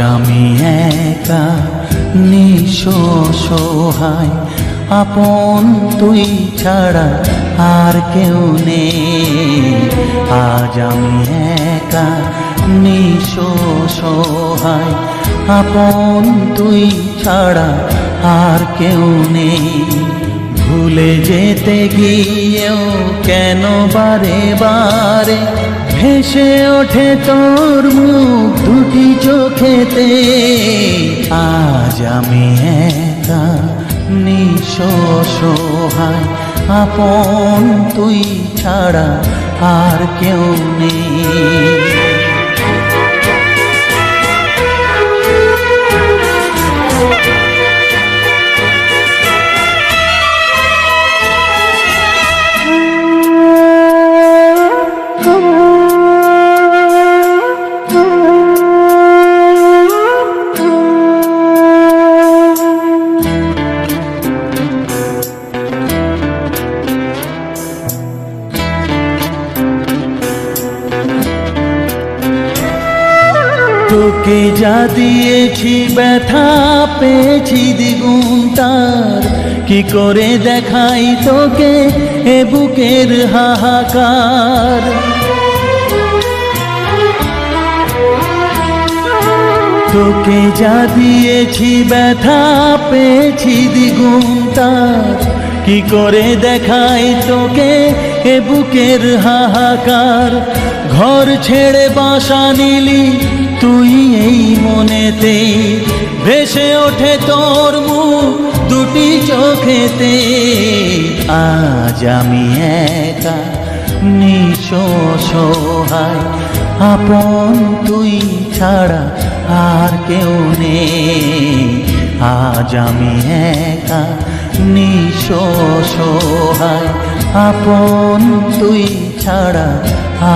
আমি একা নিঃস সহায়, আপন তুই ছাড়া আর কেউ নেই। আজ আমি একা নিঃস সহায়, আপন তুই ছাড়া আর কেউ নেই। ভুলে যেতে গিয়েও কেন বারে বারে ভেসে ওঠে তোর মুখ দুটি চোখেতে? আজ আমি একা নিঃস সহায় আপন তুই ছাড়া আর কেউ নেই। তোকে যা দিয়েছি ব্যথা পেয়েছি দ্বিগুণ তার। কি করে দেখাই তোকে এ বুকের হাহাকার? তোকে যা দিয়েছি ব্যথা পেয়েছি দ্বিগুণ তার। কি করে দেখাই তোকে এ বুকের হাহাকার? ঘর ছেড়ে বাসা নিলি তুই এই মনেতে ভেসে ওঠে তোর মুখ দুটি চোখেতে। আজ আমি একা নিঃস সহায় আপন তুই ছাড়া আর কেউ নেই। আজ আমি একা নিঃস সহায় আপন তুই ছাড়া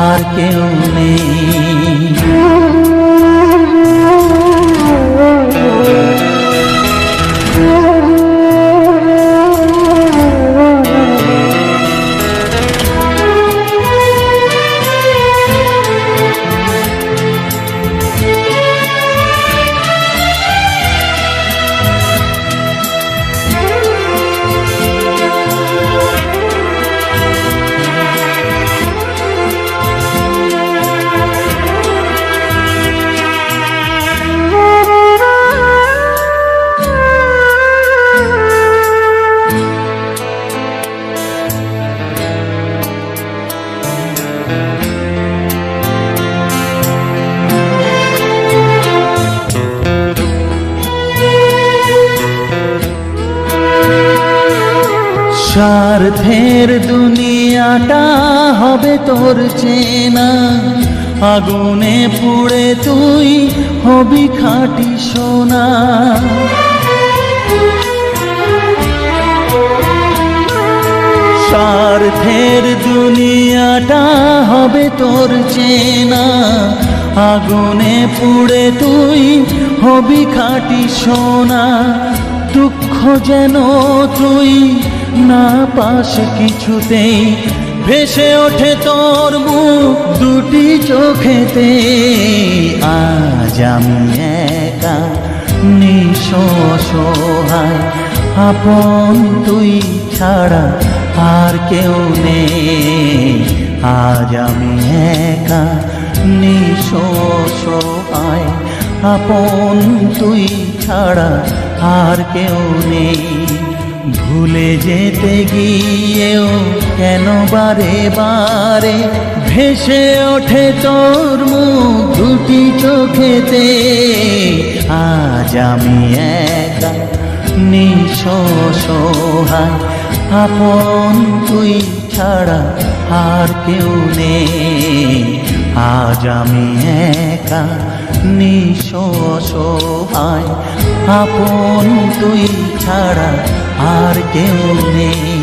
আর কেউ নেই। স্বার্থের দুনিয়াটা হবে তোর চেনা। আগুনে পুড়ে তুই হবি খাটি সোনা। স্বার্থের দুনিয়াটা হবে তোর চেনা। আগুনে পুড়ে তুই হবি খাটি সোনা। দুঃখ যেন তুই না পাস কিছুতেই, ভেসে ওঠে তোর মুখ দুটি চোখেতে। আজ আমি একা নিঃস সহায় আপন তুই ছাড়া আর কেউ নেই। আজ আমি একা নিঃস সহায় আপন তুই ছাড়া আর কেউ নেই। ভুলে যেতে গিয়েও কেন বারে বারে ভেসে ওঠে তোর মুখ দুটি চোখেতে? আজ আমি একা নিঃস সহায় আপন তুই ছাড়া আর কেউ নেই। আজ আমি একা নিঃস সহায় আপন তুই ছাড়া আর কেউ নেই।